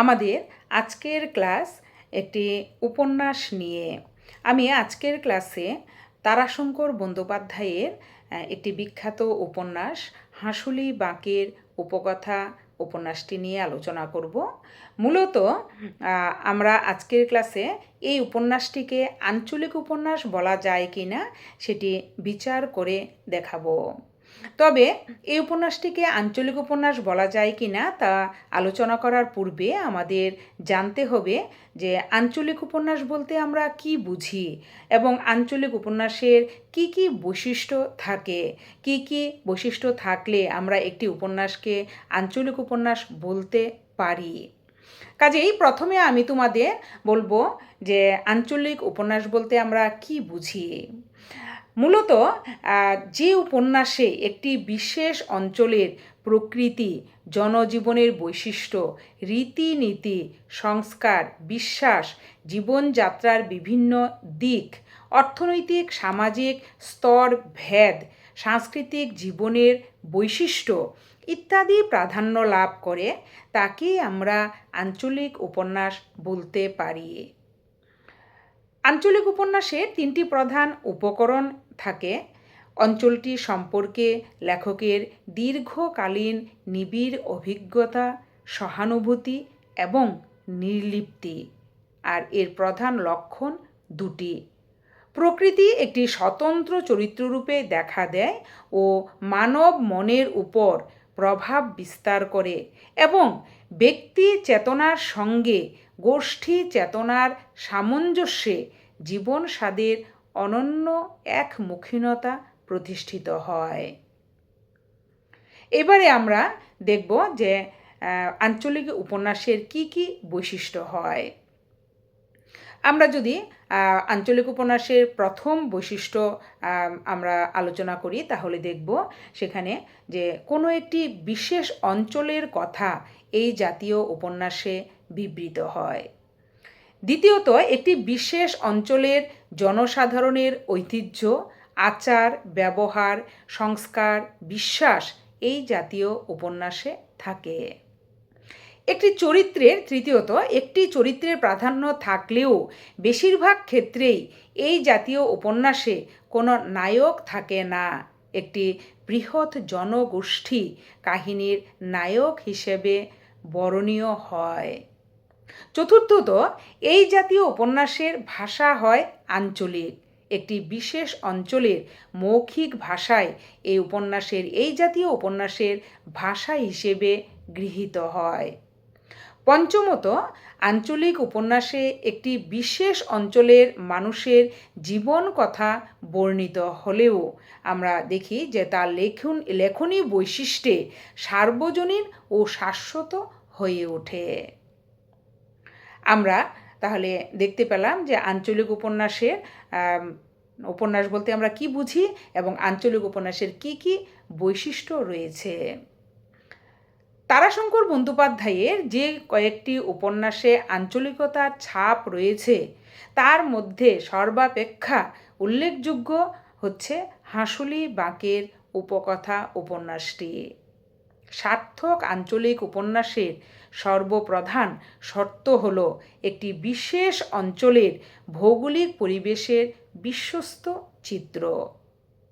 আমাদের আজকের ক্লাস একটি উপন্যাস নিয়ে। আমি আজকের ক্লাসে তারাশঙ্কর বন্দ্যোপাধ্যায়ের একটি বিখ্যাত উপন্যাস, হাঁসুলি বাঁকের উপকথা উপন্যাসটি নিয়ে আলোচনা করব। মূলত আমরা আজকের ক্লাসে এই উপন্যাসটিকে আঞ্চলিক উপন্যাস বলা যায় কি না সেটি বিচার করে দেখাবো। তবে এই উপন্যাসটিকে আঞ্চলিক উপন্যাস বলা যায় কি না তা আলোচনা করার পূর্বে আমাদের জানতে হবে যে আঞ্চলিক উপন্যাস বলতে আমরা কি বুঝি এবং আঞ্চলিক উপন্যাসের কি কি বৈশিষ্ট্য থাকে? কি কি বৈশিষ্ট্য থাকলে আমরা একটি উপন্যাসকে আঞ্চলিক উপন্যাস বলতে পারি? কাজেই প্রথমে আমি তোমাদের বলব যে আঞ্চলিক উপন্যাস বলতে আমরা কি বুঝি? মূলত যে উপন্যাসে একটি বিশেষ অঞ্চলের প্রকৃতি, জনজীবনের বৈশিষ্ট্য, রীতিনীতি, সংস্কার, বিশ্বাস, জীবনযাত্রার বিভিন্ন দিক, অর্থনৈতিক, সামাজিক স্তর, ভেদ, সাংস্কৃতিক জীবনের বৈশিষ্ট্য ইত্যাদি প্রাধান্য লাভ করে তাকেই আমরা আঞ্চলিক উপন্যাস বলতে পারি। আঞ্চলিক উপন্যাসে তিনটি প্রধান উপকরণ থাকে। অঞ্চলটি সম্পর্কে লেখকের দীর্ঘকালীন নিবিড় অভিজ্ঞতা, সহানুভূতি এবং নির্লিপ্তি। আর এর প্রধান লক্ষণ দুটি। প্রকৃতি একটি স্বতন্ত্র চরিত্ররূপে দেখা দেয় ও মানব মনের উপর প্রভাব বিস্তার করে এবং ব্যক্তি চেতনার সঙ্গে গোষ্ঠী চেতনার সামঞ্জস্যে জীবন স্বাদের অনন্য এক মুখীনতা প্রতিষ্ঠিত হয়। এবারে আমরা দেখব যে আঞ্চলিক উপন্যাসের কি কি বৈশিষ্ট্য হয়। আমরা যদি আঞ্চলিক উপন্যাসের প্রথম বৈশিষ্ট্য আমরা আলোচনা করি, তাহলে দেখব সেখানে যে, কোনো একটি বিশেষ অঞ্চলের কথা এই জাতীয় উপন্যাসে বিবৃত হয়। দ্বিতীয়ত, একটি বিশেষ অঞ্চলের জনসাধারণের ঐতিহ্য, আচার, ব্যবহার, সংস্কার, বিশ্বাস এই জাতীয় উপন্যাসে থাকে। একটি চরিত্রের, তৃতীয়ত, একটি চরিত্রের প্রাধান্য থাকলেও বেশিরভাগ ক্ষেত্রেই এই জাতীয় উপন্যাসে কোনো নায়ক থাকে না। একটি বৃহৎ জনগোষ্ঠী কাহিনীর নায়ক হিসেবে বরণীয় হয়। চতুর্থত, এই জাতীয় উপন্যাসের ভাষা হয় আঞ্চলিক। একটি বিশেষ অঞ্চলের মৌখিক ভাষায় এই উপন্যাসের, এই জাতীয় উপন্যাসের ভাষা হিসেবে গৃহীত হয়। পঞ্চমত, আঞ্চলিক উপন্যাসে একটি বিশেষ অঞ্চলের মানুষের জীবন কথা বর্ণিত হলেও আমরা দেখি যে তার লেখন, লেখনী বৈশিষ্ট্যে সার্বজনীন ও শাশ্বত হয়ে ওঠে। আমরা তাহলে দেখতে পেলাম যে আঞ্চলিক উপন্যাসের আম, উপন্যাস বলতে আমরা কি বুঝি এবং আঞ্চলিক উপন্যাসের কি কি বৈশিষ্ট্য রয়েছে। তারাশঙ্কর বন্দ্যোপাধ্যায়ের যে কয়েকটি উপন্যাসে আঞ্চলিকতার ছাপ রয়েছে তার মধ্যে সর্বাপেক্ষা উল্লেখযোগ্য হচ্ছে হাঁসুলি বাঁকের উপকথা উপন্যাসটি। সার্থক আঞ্চলিক উপন্যাসের সর্বপ্রধান শর্ত হল একটি বিশেষ অঞ্চলের ভৌগোলিক পরিবেশের বিশ্বস্ত চিত্র।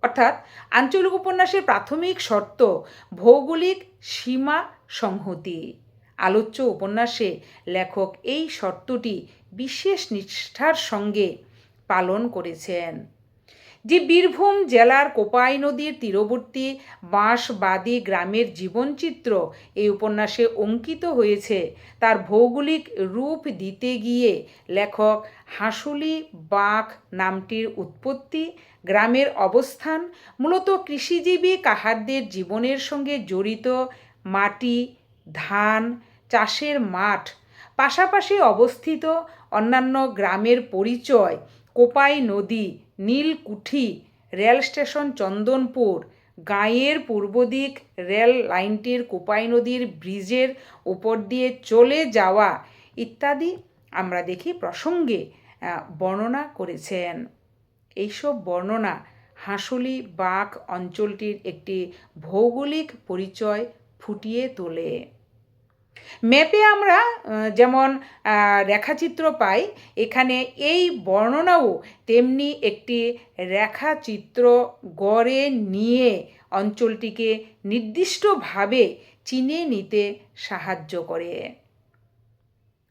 অর্থাৎ আঞ্চলিক উপন্যাসের প্রাথমিক শর্ত ভৌগোলিক সীমা সংহতি। আলোচ্য উপন্যাসে লেখক এই শর্তটি বিশেষ নিষ্ঠার সঙ্গে পালন করেছেন। যে বীরভূম জেলার কোপাই নদীর তীরবর্তী বাঁশবাদী গ্রামের জীবনচিত্র এই উপন্যাসে অঙ্কিত হয়েছে। তার ভৌগোলিক রূপ দিতে গিয়ে লেখক হাঁসুলি বাঁক নামটির উৎপত্তি, গ্রামের অবস্থান, মূলত কৃষিজীবী কাহারদের জীবনের সঙ্গে জড়িত মাটি, ধান, চাষের মাঠ, পাশাপাশি অবস্থিত অন্যান্য গ্রামের পরিচয় কোপাই নদী, নীলকুঠি, রেল স্টেশন চন্দনপুর, গাঁয়ের পূর্ব দিক রেল লাইনটির কোপাই নদীর ব্রিজের উপর দিয়ে চলে যাওয়া ইত্যাদি আমরা দেখি প্রসঙ্গে বর্ণনা করেছেন। এইসব বর্ণনা হাঁসুলি বাঘ অঞ্চলটির একটি ভৌগোলিক পরিচয় ফুটিয়ে তোলে। ম্যাপে আমরা যেমন রেখাচিত্র পাই, এখানে এই বর্ণনাও তেমনি একটি রেখাচিত্র গড়ে নিয়ে অঞ্চলটিকে নির্দিষ্টভাবে চিনে নিতে সাহায্য করে।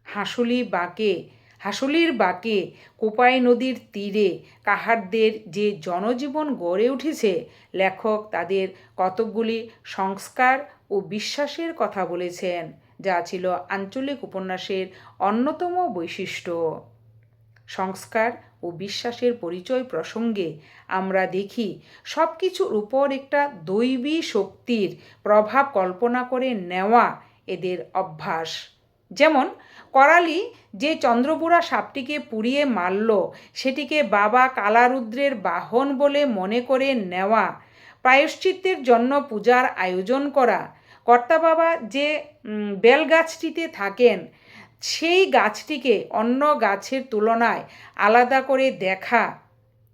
হাঁসুলি বাঁকে, হাসুলির বাঁকে, কোপাই নদীর তীরে কাহারদের যে জনজীবন গড়ে উঠেছে, লেখক তাদের কতকগুলি সংস্কার ও বিশ্বাসের কথা বলেছেন। যা ছিল আঞ্চলিক উপন্যাসের অন্যতম বৈশিষ্ট্য। সংস্কার ও বিশ্বাসের পরিচয় প্রসঙ্গে আমরা দেখি সব কিছুর উপর একটা দৈবী শক্তির প্রভাব কল্পনা করে নেওয়া এদের অভ্যাস। যেমন, করালি যে চন্দ্রপুরা সাপটিকে পুড়িয়ে মারল, সেটিকে বাবা কালারুদ্রের বাহন বলে মনে করে নেওয়া, প্রায়শ্চিত্তের জন্য পূজার আয়োজন করা কর্তা বাবা যে বেল গাছটিতে থাকেন, সেই গাছটিকে অন্য গাছের তুলনায় আলাদা করে দেখা,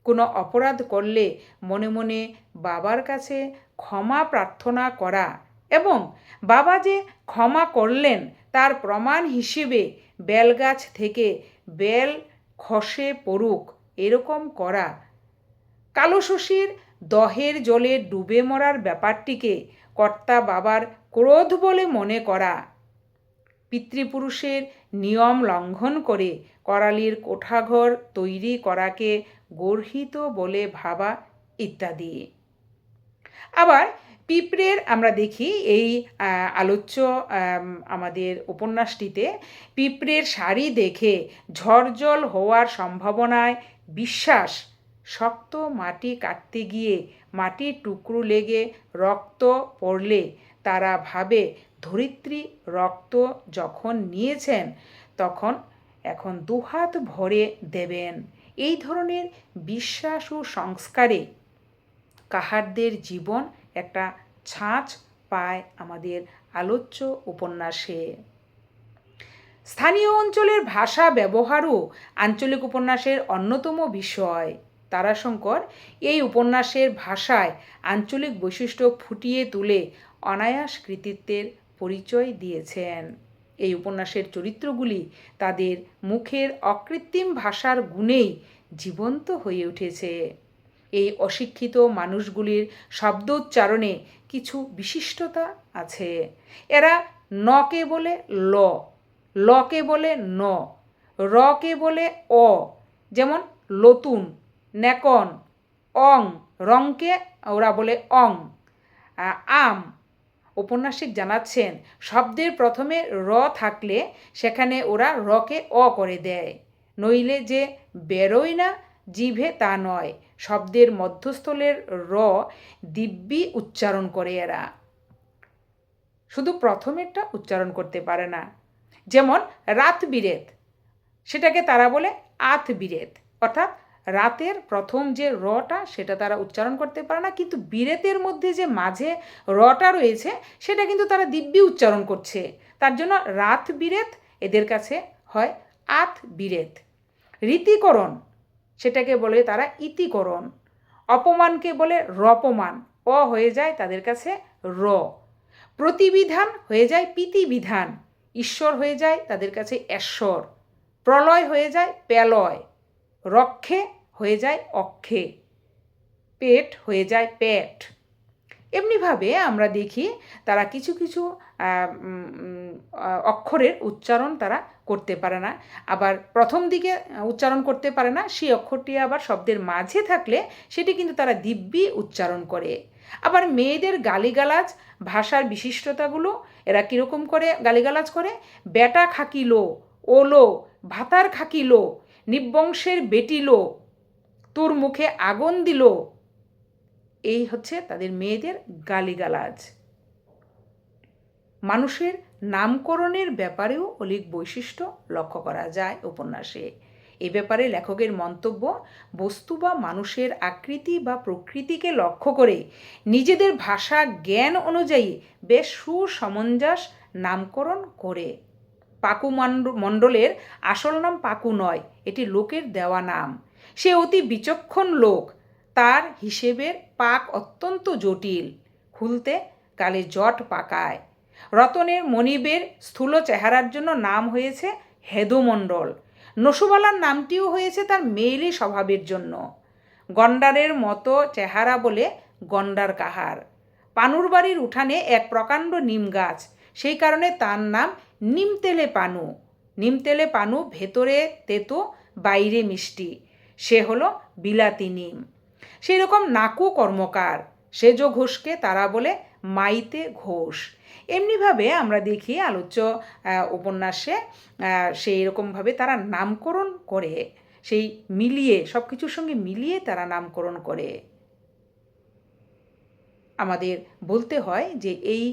কোনো অপরাধ করলে মনে মনে বাবার কাছে ক্ষমা প্রার্থনা করা এবং বাবা যে ক্ষমা করলেন তার প্রমাণ হিসেবে বেলগাছ থেকে বেল খসে পড়ুক এরকম করা। কালো শশীর দহের জলে ডুবে মরার ব্যাপারটিকে কর্তা বাবার ক্রোধ বলে মনে করা। পিতৃপুরুষের নিয়ম লঙ্ঘন করে করালির কোঠাঘর তৈরি করাকে গর্হিত বলে ভাবা ইত্যাদি। আবার পিঁপড়ের আমরা দেখি এই আলোচ্য আমাদের উপন্যাসটিতে পিঁপড়ের শাড়ি দেখে ঝড়জল হওয়ার সম্ভাবনায় বিশ্বাস, শক্ত মাটি কাটতে গিয়ে মাটির টুকরো লেগে রক্ত পড়লে। তারা ভাবে, ধরিত্রী রক্ত যখন নিয়েছেন, তখন এখন দুহাত ভরে দেবেন। এই ধরনের বিশ্বাস ও সংস্কারে কাহারদের জীবন একটা ছাঁচ পায় আমাদের আলোচ্য উপন্যাসে। স্থানীয় অঞ্চলের ভাষা ব্যবহারও আঞ্চলিক উপন্যাসের অন্যতম বিষয়। তারাশঙ্কর এই উপন্যাসের ভাষায় আঞ্চলিক বৈশিষ্ট্য ফুটিয়ে তুলে অনায়াস কৃতিত্বের পরিচয় দিয়েছেন। এই উপন্যাসের চরিত্রগুলি তাদের মুখের অকৃত্রিম ভাষার গুণেই জীবন্ত হয়ে উঠেছে। এই অশিক্ষিত মানুষগুলির শব্দোচ্চারণে কিছু বিশিষ্টতা আছে। এরা নকে বলে ল, লকে বলে ন, রকে বলে অ, যেমন লতুন নেকন, অং, রংকে ওরা বলে অং। আম। উপন্যাসিক জানাচ্ছেন, শব্দের প্রথমে র থাকলে সেখানে ওরা রকে অ করে দেয়। নইলে যে বেরোয় না জিভে তা নয়, শব্দের মধ্যস্থলের র দিব্যি উচ্চারণ করে এরা। শুধু প্রথমেরটা উচ্চারণ করতে পারে না। যেমন রাত বিরেত সেটাকে তারা বলে আত বিরেত অর্থাৎ রাতের প্রথম যে রটা, সেটা তারা উচ্চারণ করতে পারে না। কিন্তু বিরেতের মধ্যে যে মাঝে রটা রয়েছে, সেটা কিন্তু তারা দিব্যি উচ্চারণ করছে। তার জন্য রাত বিরেত, এদের কাছে হয় আত বিরেত। রীতিকরণ, সেটাকে বলে তারা ইতিকরণ। অপমানকে বলে রপমান। অ হয়ে যায় তাদের কাছে র। প্রতিবিধান হয়ে যায় পিতিবিধান। ঈশ্বর হয়ে যায় তাদের কাছে ঈশ্বর প্রলয় হয়ে যায় পেলয় রক্ষে হয়ে যায় অক্ষে। পেট হয়ে যায় পেট। এমনিভাবে আমরা দেখি তারা কিছু কিছু অক্ষরের উচ্চারণ তারা করতে পারে না। আবার প্রথম দিকে উচ্চারণ করতে পারে না, সেই অক্ষরটি আবার শব্দের মাঝে থাকলে সেটি কিন্তু তারা দিব্যি উচ্চারণ করে। আবার মেয়েদের গালিগালাজ ভাষার বিশিষ্টতাগুলো, এরা কীরকম করে গালিগালাজ করে? বেটা খাকিলো, ওলো, ভাতার খাকিলো, নিবংশের বেটিলো তোর মুখে আগুন দিল। এই হচ্ছে তাদের মেয়েদের গালিগালাজ। মানুষের নামকরণের ব্যাপারেও অলিক বৈশিষ্ট্য লক্ষ্য করা যায় উপন্যাসে। এ ব্যাপারে লেখকের মন্তব্য, বস্তু বা মানুষের আকৃতি বা প্রকৃতিকে লক্ষ্য করে নিজেদের ভাষা জ্ঞান অনুযায়ী বেশ সুসমঞ্জাস নামকরণ করে। পাকু মণ্ডলের আসল নাম পাকু নয়, এটি লোকের দেওয়া নাম। সে অতি বিচক্ষণ লোক। তার হিসেবের পাক অত্যন্ত জটিল। খুলতে কালে জট পাকায়। রতনের মনিবের স্থূল চেহারার জন্য নাম হয়েছে হেদুমণ্ডল। নসুবালার নামটিও হয়েছে তার মেয়েলি স্বভাবের জন্য। গন্ডারের মতো চেহারা বলে গন্ডার কাহার। পানুর বাড়ির উঠানে এক প্রকাণ্ড নিম গাছ। সেই কারণে তার নাম নিমতেলে পানু। নিমতেলে পানু ভেতরে তেতো, বাইরে মিষ্টি। সে হলো বিলাতি নিম সেই রকম নাকু কর্মকার, সেজ ঘোষকে তারা বলে মাইতে ঘোষ। এমনিভাবে আমরা দেখি আলোচ্য উপন্যাসে সেই রকমভাবে তারা নামকরণ করে, সেই মিলিয়ে সব কিছুর সঙ্গে মিলিয়ে তারা নামকরণ করে। আমাদের বলতে হয় যে এই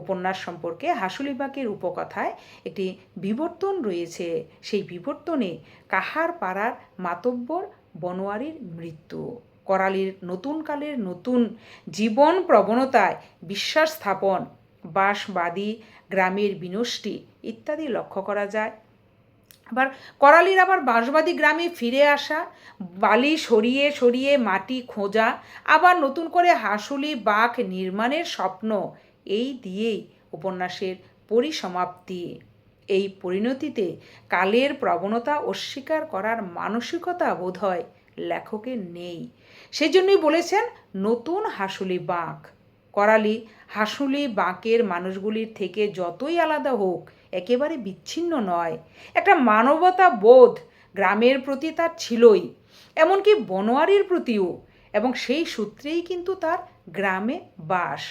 উপন্যাস সম্পর্কে হাসুলিবাগের উপকথায় একটি বিবর্তন রয়েছে। সেই বিবর্তনে কাহার পাড়ার মাতব্বর বনোয়ারির মৃত্যু। করালির নতুন কালের নতুন জীবন প্রবণতায় বিশ্বাস স্থাপন বাসবাদী গ্রামের বিনষ্টি ইত্যাদি লক্ষ্য করা যায়। আবার করালির আবার বাঁশবাদী গ্রামে ফিরে আসা, বালি সরিয়ে সরিয়ে মাটি খোঁজা, আবার নতুন করে হাসুলি বাঘ নির্মাণের স্বপ্ন, এই দিয়েই উপন্যাসের পরিসমাপ্তি। এই পরিণতিতে কালের প্রবণতা অস্বীকার করার মানসিকতা বোধ হয় লেখকের নেই। সেজন্যই বলেছেন, নতুন হাসুলি বাঁক করালি হাসুলি বাঁকের মানুষগুলির থেকে যতই আলাদা হোক একেবারে বিচ্ছিন্ন নয়। একটা মানবতা বোধ গ্রামের প্রতি তার ছিলই, এমনকি বনোয়ারির প্রতিও, এবং সেই সূত্রেই কিন্তু তার গ্রামে বাস।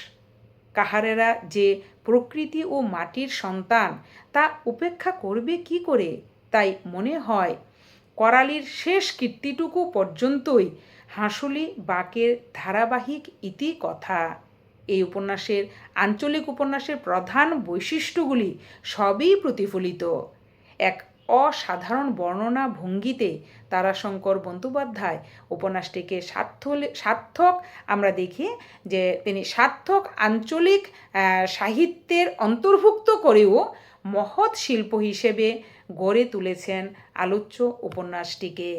কাহারেরা যে প্রকৃতি ও মাটির সন্তান, তা উপেক্ষা করবে কি করে? তাই মনে হয়, করালির শেষ কীর্তিটুকু পর্যন্তই হাঁসুলি বাকের ধারাবাহিক ইতি কথা এই উপন্যাসের আঞ্চলিক উপন্যাসের প্রধান বৈশিষ্ট্যগুলি সবই প্রতিফলিত। এক অসাধারণ বর্ণনা ভঙ্গিতে তারাশঙ্কর বন্দ্যোপাধ্যায় উপন্যাসটিকে সার্থ সার্থক আমরা দেখি যে তিনি সার্থক আঞ্চলিক সাহিত্যের অন্তর্ভুক্ত করেও মহৎ শিল্প হিসেবে গড়ে তুলেছেন আলোচ্য উপন্যাসটিকে।